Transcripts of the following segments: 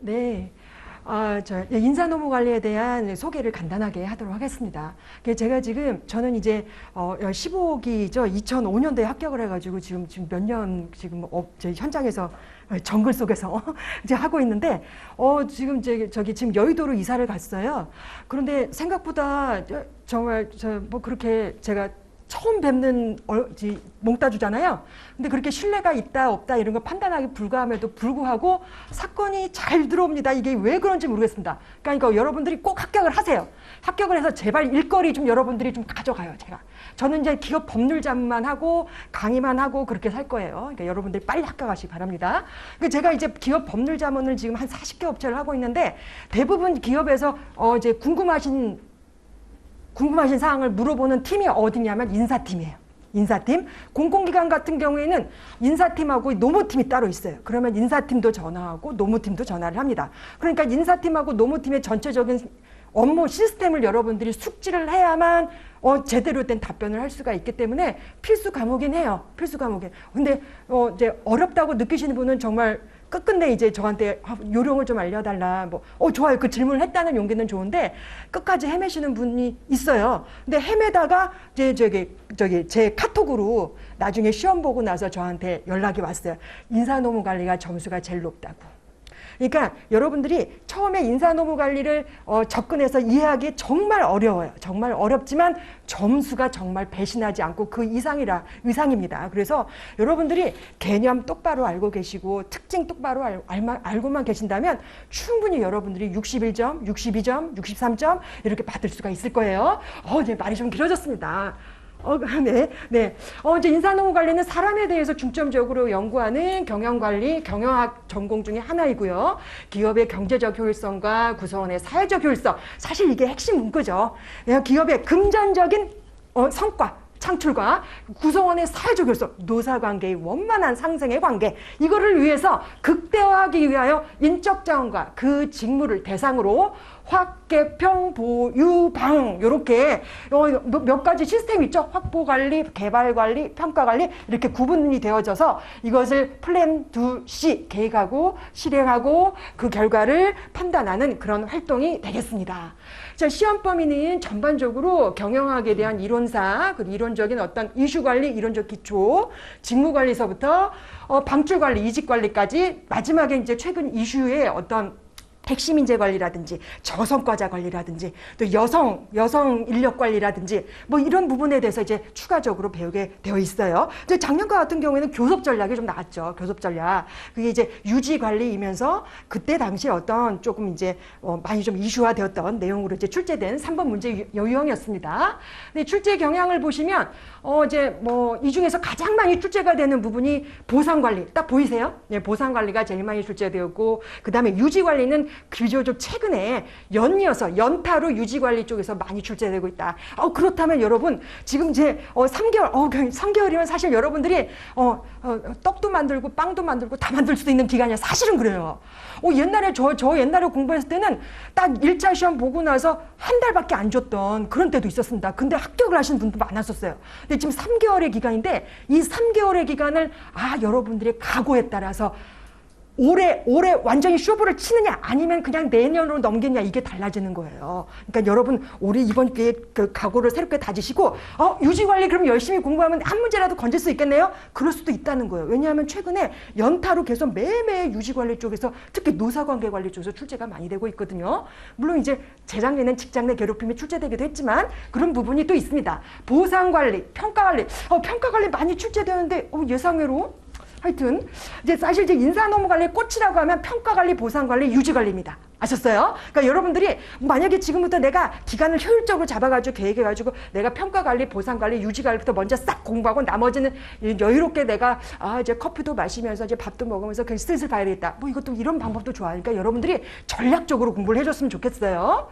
네. 아, 저 인사노무 관리에 대한 소개를 간단하게 하도록 하겠습니다. 그 제가 지금 저는 이제 어 15기죠. 2005년도에 합격을 해가지고 지금 지금 몇 년 지금 업, 저 현장에서 정글 속에서 이제 하고 있는데 어 지금 제 저기 지금 여의도로 이사를 갔어요. 그런데 생각보다 저- 정말 저 뭐 그렇게 제가 처음 뵙는 몽따주잖아요. 근데 그렇게 신뢰가 있다 없다 이런 거 판단하기 불가함에도 불구하고 사건이 잘 들어옵니다. 이게 왜 그런지 모르겠습니다. 그러니까 여러분들이 꼭 합격을 하세요. 합격을 해서 제발 일거리 좀 여러분들이 좀 가져가요. 제가 저는 이제 기업 법률 자문만 하고 강의만 하고 그렇게 살 거예요. 그러니까 여러분들이 빨리 합격하시기 바랍니다. 그 제가 이제 기업 법률 자문을 지금 한 40개 업체를 하고 있는데 대부분 기업에서 어 이제 궁금하신 궁금하신 사항을 물어보는 팀이 어디냐면 인사팀이에요. 인사팀. 공공기관 같은 경우에는 인사팀하고 노무팀이 따로 있어요. 그러면 인사팀도 전화하고 노무팀도 전화를 합니다. 그러니까 인사팀하고 노무팀의 전체적인 업무 시스템을 여러분들이 숙지를 해야만 어, 제대로 된 답변을 할 수가 있기 때문에 필수 과목이긴 해요. 필수 과목이. 근데 어, 이제 어렵다고 느끼시는 분은 정말 끝끝내 이제 저한테 아, 요령을 좀 알려달라. 뭐, 어, 좋아요. 그 질문을 했다는 용기는 좋은데 끝까지 헤매시는 분이 있어요. 근데 헤매다가 이제 저기, 저기 제 카톡으로 나중에 시험 보고 나서 저한테 연락이 왔어요. 인사노무 관리가 점수가 제일 높다고. 그러니까 여러분들이 처음에 인사노무 관리를 어, 접근해서 이해하기 정말 어려워요. 정말 어렵지만 점수가 정말 배신하지 않고 그 이상이라 이상입니다. 그래서 여러분들이 개념 똑바로 알고 계시고 특징 똑바로 알, 알만, 알고만 계신다면 충분히 여러분들이 61점, 62점, 63점 이렇게 받을 수가 있을 거예요. 어, 이제 말이 좀 길어졌습니다. 어, 네, 네. 어, 이제 인사노무 관리는 사람에 대해서 중점적으로 연구하는 경영관리, 경영학 전공 중에 하나이고요. 기업의 경제적 효율성과 구성원의 사회적 효율성. 사실 이게 핵심 문구죠. 네, 기업의 금전적인 어, 성과, 창출과 구성원의 사회적 효율성, 노사관계의 원만한 상생의 관계, 이거를 위해서 극대화하기 위하여 인적 자원과 그 직무를 대상으로 확개평 보유방 요렇게 어, 몇- 몇 가지 시스템이 있죠. 확보 관리, 개발 관리, 평가 관리 이렇게 구분이 되어져서 이것을 플랜 2C 계획하고 실행하고 그 결과를 판단하는 그런 활동이 되겠습니다. 자, 시험 범위는 전반적으로 경영학에 대한 이론사, 그리고 이론적인 어떤 이슈 관리, 이론적 기초, 직무 관리서부터 어, 방출 관리, 이직 관리까지 마지막에 이제 최근 이슈의 어떤 핵심 인재 관리라든지 저성과자 관리라든지 또 여성 여성 인력 관리라든지 뭐 이런 부분에 대해서 이제 추가적으로 배우게 되어 있어요. 이제 작년과 같은 경우에는 교섭 전략이 좀 나왔죠. 교섭 전략. 그게 이제 유지 관리이면서 그때 당시 어떤 조금 이제 어 많이 좀 이슈화되었던 내용으로 이제 출제된 3번 문제 유- 유형이었습니다. 근데 출제 경향을 보시면 어 이제 뭐 이 중에서 가장 많이 출제가 되는 부분이 보상 관리. 딱 보이세요? 네, 보상 관리가 제일 많이 출제되었고 그 다음에 유지 관리는 비교적 최근에 연이어서 연타로 유지 관리 쪽에서 많이 출제되고 있다. 어 그렇다면 여러분 지금 이제 어 3개월 어 3개월이면 사실 여러분들이 어, 어 떡도 만들고 빵도 만들고 다 만들 수도 있는 기간이야. 사실은 그래요. 어 옛날에 저 저 옛날에 공부했을 때는 딱 1차 시험 보고 나서 한 달밖에 안 줬던 그런 때도 있었습니다. 근데 합격을 하신 분도 많았었어요. 근데 지금 3개월의 기간인데 이 3개월의 기간을 아 여러분들의 각오에 따라서 올해 올해 완전히 쇼부를 치느냐 아니면 그냥 내년으로 넘기냐 이게 달라지는 거예요. 그러니까 여러분 올해 이번 기회에 그 각오를 새롭게 다지시고 어 유지 관리 그럼 열심히 공부하면 한 문제라도 건질 수 있겠네요. 그럴 수도 있다는 거예요. 왜냐하면 최근에 연타로 계속 매매 유지 관리 쪽에서 특히 노사관계 관리 쪽에서 출제가 많이 되고 있거든요. 물론 이제 재작년엔 직장 내 괴롭힘이 출제되기도 했지만 그런 부분이 또 있습니다. 보상 관리, 평가 관리, 어 평가 관리 많이 출제되는데 어, 예상외로 하여튼 이제 사실 이제 인사노무 관리 꽃이라고 하면 평가 관리, 보상 관리, 유지 관리입니다. 아셨어요? 그러니까 여러분들이 만약에 지금부터 내가 기간을 효율적으로 잡아가지고 계획해가지고 내가 평가 관리, 보상 관리, 유지 관리부터 먼저 싹 공부하고 나머지는 여유롭게 내가 아 이제 커피도 마시면서 이제 밥도 먹으면서 그냥 슬슬 봐야 되겠다. 뭐 이것도 이런 방법도 좋아하니까 여러분들이 전략적으로 공부를 해줬으면 좋겠어요.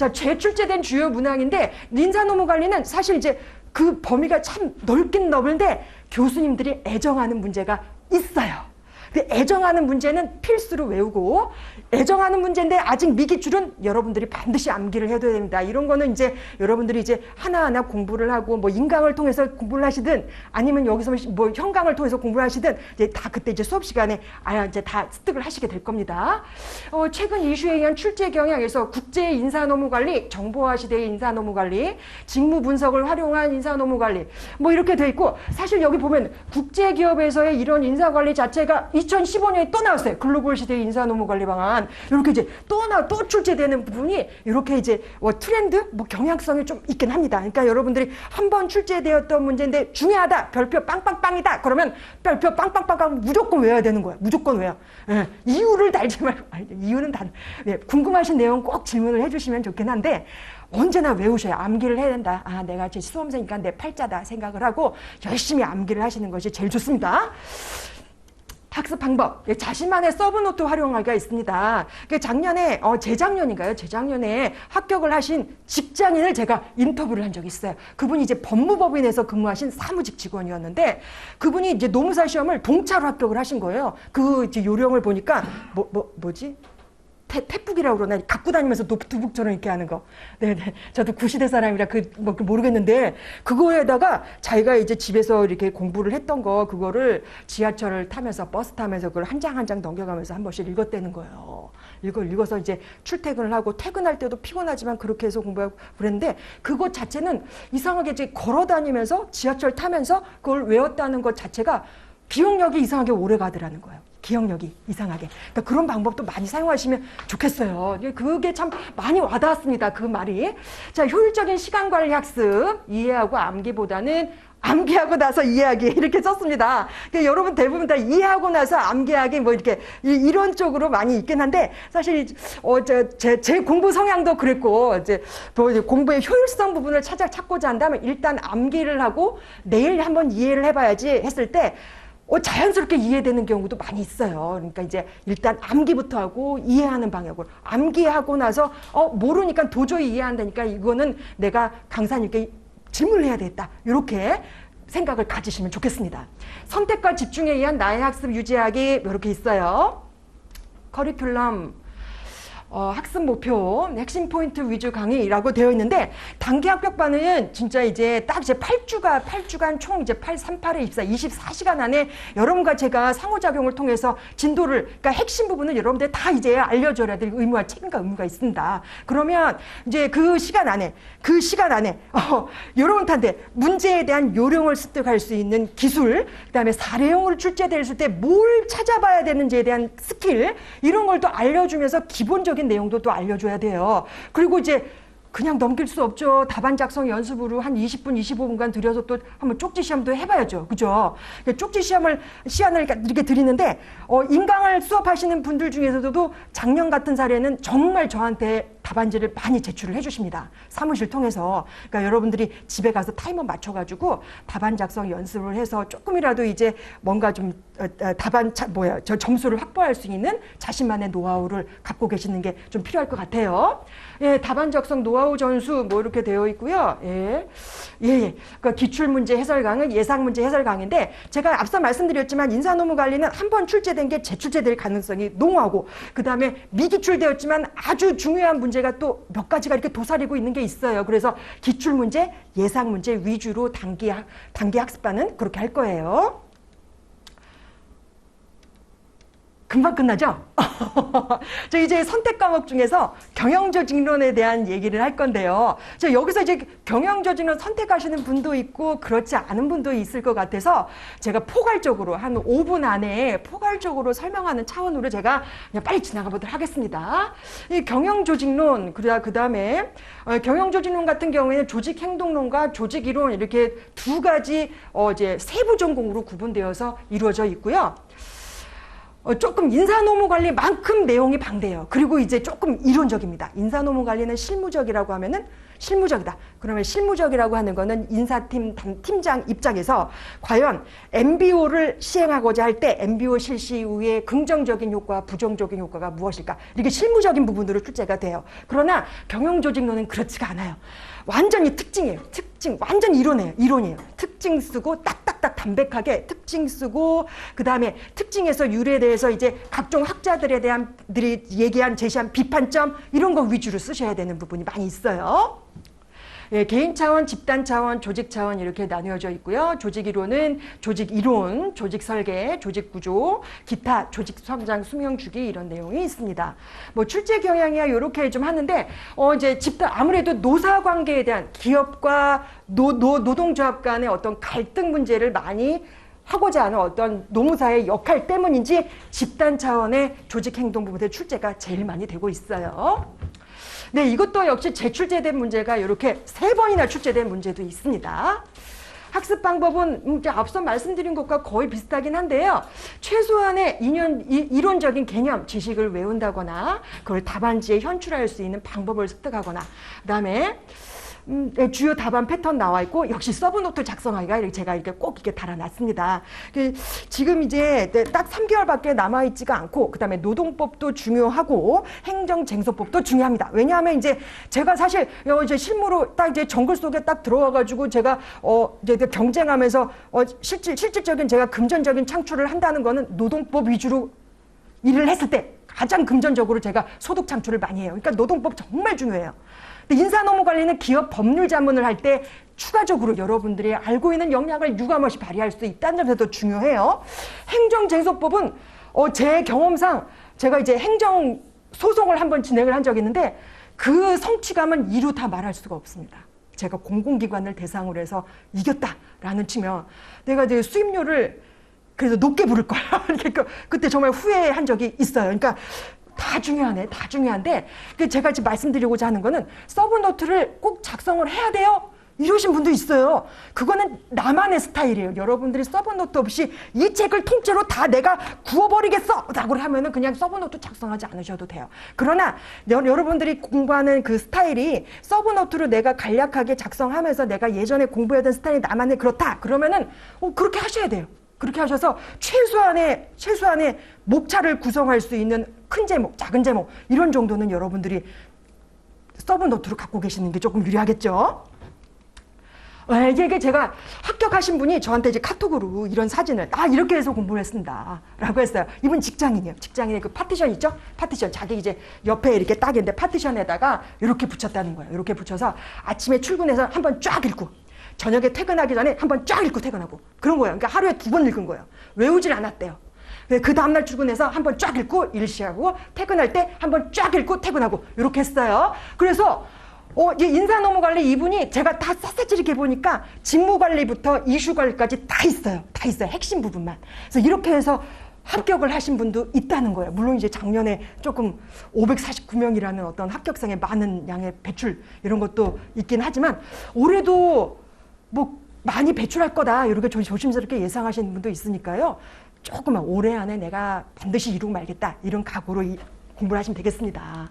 자, 재출제된 주요 문항인데 인사노무 관리는 사실 이제 그 범위가 참 넓긴 넓은데 교수님들이 애정하는 문제가 있어요. 근데 애정하는 문제는 필수로 외우고 애정하는 문제인데 아직 미기출은 여러분들이 반드시 암기를 해둬야 됩니다. 이런 거는 이제 여러분들이 이제 하나하나 공부를 하고 뭐 인강을 통해서 공부를 하시든 아니면 여기서 뭐 현강을 통해서 공부를 하시든 이제 다 그때 이제 수업 시간에 아 이제 다 습득을 하시게 될 겁니다. 어, 최근 이슈에 의한 출제 경향에서 국제 인사 노무 관리, 정보화 시대의 인사 노무 관리, 직무 분석을 활용한 인사 노무 관리 뭐 이렇게 돼 있고 사실 여기 보면 국제 기업에서의 이런 인사 관리 자체가 2015년에 또 나왔어요. 글로벌 시대의 인사 노무 관리 방안 이렇게 이제 또 나 또 출제되는 부분이 이렇게 이제 뭐 트렌드 뭐 경향성이 좀 있긴 합니다. 그러니까 여러분들이 한 번 출제되었던 문제인데 중요하다 별표 빵빵빵이다 그러면 별표 빵빵빵빵 무조건 외워야 되는 거야. 무조건 외워. 예, 이유를 달지 말고 이유는 단 예, 궁금하신 내용 꼭 질문을 해주시면 좋긴 한데 언제나 외우셔야 암기를 해야 된다. 아, 내가 제 수험생이니까 내 팔자다 생각을 하고 열심히 암기를 하시는 것이 제일 좋습니다. 학습 방법 예, 자신만의 서브노트 활용하기가 있습니다. 그 작년에 어, 재작년인가요? 재작년에 합격을 하신 직장인을 제가 인터뷰를 한 적이 있어요. 그분이 이제 법무법인에서 근무하신 사무직 직원이었는데 그분이 이제 노무사 시험을 동차로 합격을 하신 거예요. 그 이제 요령을 보니까 뭐 뭐 뭐지? 태, 태북이라고 그러나 갖고 다니면서 노트북처럼 이렇게 하는 거. 네네. 저도 구시대 사람이라 그, 뭐, 모르겠는데, 그거에다가 자기가 이제 집에서 이렇게 공부를 했던 거, 그거를 지하철을 타면서, 버스 타면서 그걸 한 장 한 장 넘겨가면서 한 번씩 읽었다는 거예요. 이걸 읽어서 이제 출퇴근을 하고, 퇴근할 때도 피곤하지만 그렇게 해서 공부하고 그랬는데, 그것 자체는 이상하게 이제 걸어 다니면서, 지하철 타면서 그걸 외웠다는 것 자체가 기억력이 이상하게 오래 가더라는 거예요. 기억력이 이상하게. 그러니까 그런 방법도 많이 사용하시면 좋겠어요. 그게 참 많이 와닿았습니다. 그 말이. 자, 효율적인 시간 관리 학습. 이해하고 암기보다는 암기하고 나서 이해하기 이렇게 썼습니다. 그러니까 여러분 대부분 다 이해하고 나서 암기하기 뭐 이렇게 이, 런 쪽으로 많이 있긴 한데 사실 어제 제 공부 성향도 그랬고 이제 뭐 공부의 효율성 부분을 찾아 찾고자 한다면 일단 암기를 하고 내일 한번 이해를 해봐야지 했을 때 어, 자연스럽게 이해되는 경우도 많이 있어요. 그러니까 이제 일단 암기부터 하고 이해하는 방향으로 암기하고 나서 어 모르니까 도저히 이해 안 되니까 이거는 내가 강사님께 질문을 해야 되겠다. 이렇게 생각을 가지시면 좋겠습니다. 선택과 집중에 의한 나의 학습 유지하기 이렇게 있어요. 커리큘럼 어, 학습 목표, 핵심 포인트 위주 강의라고 되어 있는데, 단기 합격반은 진짜 이제 딱 이제 8주가, 8주간 총 이제 8, 3, 8에 입사 24시간 안에 여러분과 제가 상호작용을 통해서 진도를, 그러니까 핵심 부분을 여러분들 다 이제 알려줘야 될 의무와 책임과 의무가 있습니다. 그러면 이제 그 시간 안에, 그 시간 안에, 어, 여러분한테 문제에 대한 요령을 습득할 수 있는 기술, 그 다음에 사례형으로 출제됐을 때뭘 찾아봐야 되는지에 대한 스킬, 이런 걸 또 알려주면서 기본적인 내용도 또 알려줘야 돼요. 그리고 이제 그냥 넘길 수 없죠. 답안 작성 연습으로 한 20분, 25분간 들여서 또 한번 쪽지 시험도 해봐야죠. 그죠? 쪽지 시험을, 시안을 이렇게 드리는데, 어, 인강을 수업하시는 분들 중에서도 작년 같은 사례는 정말 저한테 답안지를 많이 제출을 해주십니다. 사무실 통해서. 그러니까 여러분들이 집에 가서 타이머 맞춰가지고 답안 작성 연습을 해서 조금이라도 이제 뭔가 좀 어, 어, 답안 차, 뭐야 저 점수를 확보할 수 있는 자신만의 노하우를 갖고 계시는 게 좀 필요할 것 같아요. 예, 답안 작성 노하우 전수 뭐 이렇게 되어 있고요. 예, 예, 예. 그 기출 문제 해설 강은 예상 문제 해설 강인데 제가 앞서 말씀드렸지만 인사 노무 관리는 한 번 출제된 게 재출제될 가능성이 농후하고 그 다음에 미기출되었지만 아주 중요한 문제 가 또 몇 가지가 이렇게 도사리고 있는 게 있어요. 그래서 기출 문제, 예상 문제 위주로 단기 단기 학습반은 그렇게 할 거예요. 금방 끝나죠? 저 이제 선택 과목 중에서 경영조직론에 대한 얘기를 할 건데요. 저 여기서 이제 경영조직론 선택하시는 분도 있고 그렇지 않은 분도 있을 것 같아서 제가 포괄적으로 한 5분 안에 포괄적으로 설명하는 차원으로 제가 그냥 빨리 지나가 보도록 하겠습니다. 이 경영조직론, 그 다음에 어, 경영조직론 같은 경우에는 조직행동론과 조직이론 이렇게 두 가지 어, 이제 세부 전공으로 구분되어서 이루어져 있고요. 어, 조금 인사노무 관리만큼 내용이 방대해요. 그리고 이제 조금 이론적입니다. 인사노무 관리는 실무적이라고 하면은 실무적이다. 그러면 실무적이라고 하는 거는 인사팀 팀장 입장에서 과연 MBO를 시행하고자 할 때 MBO 실시 이후에 긍정적인 효과, 부정적인 효과가 무엇일까? 이렇게 실무적인 부분으로 출제가 돼요. 그러나 경영조직론은 그렇지가 않아요. 완전히 특징이에요. 특징, 완전 이론이에요. 이론이에요. 특징 쓰고 딱딱 딱딱 담백하게 특징 쓰고 그 다음에 특징에서 유래에 대해서 이제 각종 학자들에 대한 들이 얘기한 제시한 비판점 이런 거 위주로 쓰셔야 되는 부분이 많이 있어요. 예, 개인 차원, 집단 차원, 조직 차원 이렇게 나누어져 있고요. 조직 이론은 조직 이론, 조직 설계, 조직 구조, 기타 조직 성장 수명 주기 이런 내용이 있습니다. 뭐 출제 경향이야 이렇게 좀 하는데 어 이제 집단 아무래도 노사 관계에 대한 기업과 노, 노 노동조합 간의 어떤 갈등 문제를 많이 하고자 하는 어떤 노무사의 역할 때문인지 집단 차원의 조직 행동 부분에 출제가 제일 많이 되고 있어요. 네, 이것도 역시 재출제된 문제가 이렇게 세 번이나 출제된 문제도 있습니다. 학습 방법은 음, 앞서 말씀드린 것과 거의 비슷하긴 한데요. 최소한의 인연, 이, 이론적인 개념, 지식을 외운다거나 그걸 답안지에 현출할 수 있는 방법을 습득하거나 그다음에 음, 네, 주요 답안 패턴 나와 있고 역시 서브노트 작성하기가 이렇게 제가 이렇게 꼭 이렇게 달아놨습니다. 그 지금 이제 네, 딱 3개월밖에 남아 있지가 않고 그다음에 노동법도 중요하고 행정쟁소법도 중요합니다. 왜냐하면 이제 제가 사실 어, 이제 실무로 딱 이제 정글 속에 딱 들어와가지고 제가 어 이제 경쟁하면서 어 실질 실질적인 제가 금전적인 창출을 한다는 거는 노동법 위주로 일을 했을 때 가장 금전적으로 제가 소득 창출을 많이 해요. 그러니까 노동법 정말 중요해요. 근데 인사노무 관리는 기업 법률 자문을 할 때 추가적으로 여러분들이 알고 있는 역량을 유감없이 발휘할 수 있다는 점에서 중요해요. 행정쟁소법은 어, 제 경험상 제가 이제 행정 소송을 한번 진행을 한 적이 있는데 그 성취감은 이루 다 말할 수가 없습니다. 제가 공공기관을 대상으로 해서 이겼다라는 치면 내가 이제 수입료를 그래서 높게 부를 거야. 이렇게 그- 그때 정말 후회한 적이 있어요. 그러니까 다 중요하네, 다 중요한데 그 제가 지금 말씀드리고자 하는 거는 서브노트를 꼭 작성을 해야 돼요. 이러신 분도 있어요. 그거는 나만의 스타일이에요. 여러분들이 서브노트 없이 이 책을 통째로 다 내가 구워버리겠어! 라고 하면은 그냥 서브노트 작성하지 않으셔도 돼요. 그러나 여, 여러분들이 공부하는 그 스타일이 서브노트로 내가 간략하게 작성하면서 내가 예전에 공부했던 스타일이 나만의 그렇다. 그러면은 어, 그렇게 하셔야 돼요. 그렇게 하셔서 최소한의 최소한의 목차를 구성할 수 있는 큰 제목, 작은 제목 이런 정도는 여러분들이 서브 노트로 갖고 계시는 게 조금 유리하겠죠. 아, 이게 제가 합격하신 분이 저한테 이제 카톡으로 이런 사진을 아 이렇게 해서 공부를 했습니다. 라고 했어요. 이분 직장인이에요. 직장인의 그 파티션 있죠? 파티션. 자기 이제 옆에 이렇게 딱 있는데 파티션에다가 이렇게 붙였다는 거예요. 이렇게 붙여서 아침에 출근해서 한번 쫙 읽고 저녁에 퇴근하기 전에 한 번 쫙 읽고 퇴근하고 그런 거예요 그러니까 하루에 두 번 읽은 거예요 외우질 않았대요 그 다음날 출근해서 한 번 쫙 읽고 일시하고 퇴근할 때 한 번 쫙 읽고 퇴근하고 이렇게 했어요 그래서 어, 이 인사 노무 관리 이분이 제가 다 샅샅이 이렇게 보니까 직무 관리부터 이슈 관리까지 다 있어요. 다 있어요. 핵심 부분만. 그래서 이렇게 해서 합격을 하신 분도 있다는 거예요. 물론 이제 작년에 조금 549명이라는 어떤 합격생의 많은 양의 배출 이런 것도 있긴 하지만 올해도 뭐 많이 배출할 거다 이렇게 조- 조심스럽게 예상하시는 분도 있으니까요. 조금만 올해 안에 내가 반드시 이루고 말겠다 이런 각오로 이- 공부를 하시면 되겠습니다.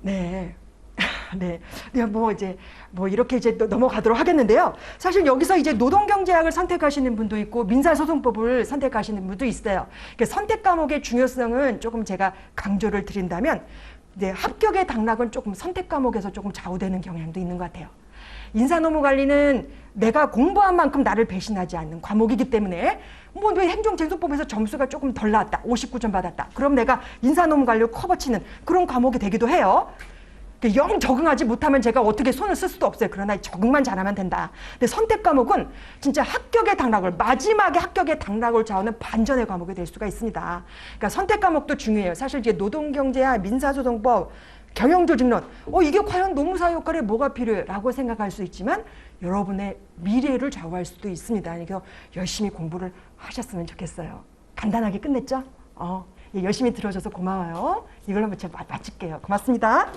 네. 네. 네, 뭐 이제 뭐 이렇게 이제 또 넘어가도록 하겠는데요. 사실 여기서 이제 노동경제학을 선택하시는 분도 있고 민사소송법을 선택하시는 분도 있어요. 그 선택 과목의 중요성은 조금 제가 강조를 드린다면 이제 합격의 당락은 조금 선택 과목에서 조금 좌우되는 경향도 있는 것 같아요. 인사노무 관리는 내가 공부한 만큼 나를 배신하지 않는 과목이기 때문에 뭐왜 행정쟁소법에서 점수가 조금 덜 나왔다 59점 받았다. 그럼 내가 인사노무 관리를 커버치는 그런 과목이 되기도 해요. 그영 적응하지 못하면 제가 어떻게 손을 쓸 수도 없어요. 그러나 적응만 잘하면 된다. 근데 선택 과목은 진짜 합격의 당락을 마지막에 합격의 당락을 좌우하는 반전의 과목이 될 수가 있습니다. 그러니까 선택 과목도 중요해요. 사실 이제 노동경제야 민사소송법 경영조직론, 어, 이게 과연 노무사 역할에 뭐가 필요해? 라고 생각할 수 있지만 여러분의 미래를 좌우할 수도 있습니다. 그래서 열심히 공부를 하셨으면 좋겠어요. 간단하게 끝냈죠? 어, 예, 열심히 들어줘서 고마워요. 이걸로 제가 마- 마칠게요. 고맙습니다.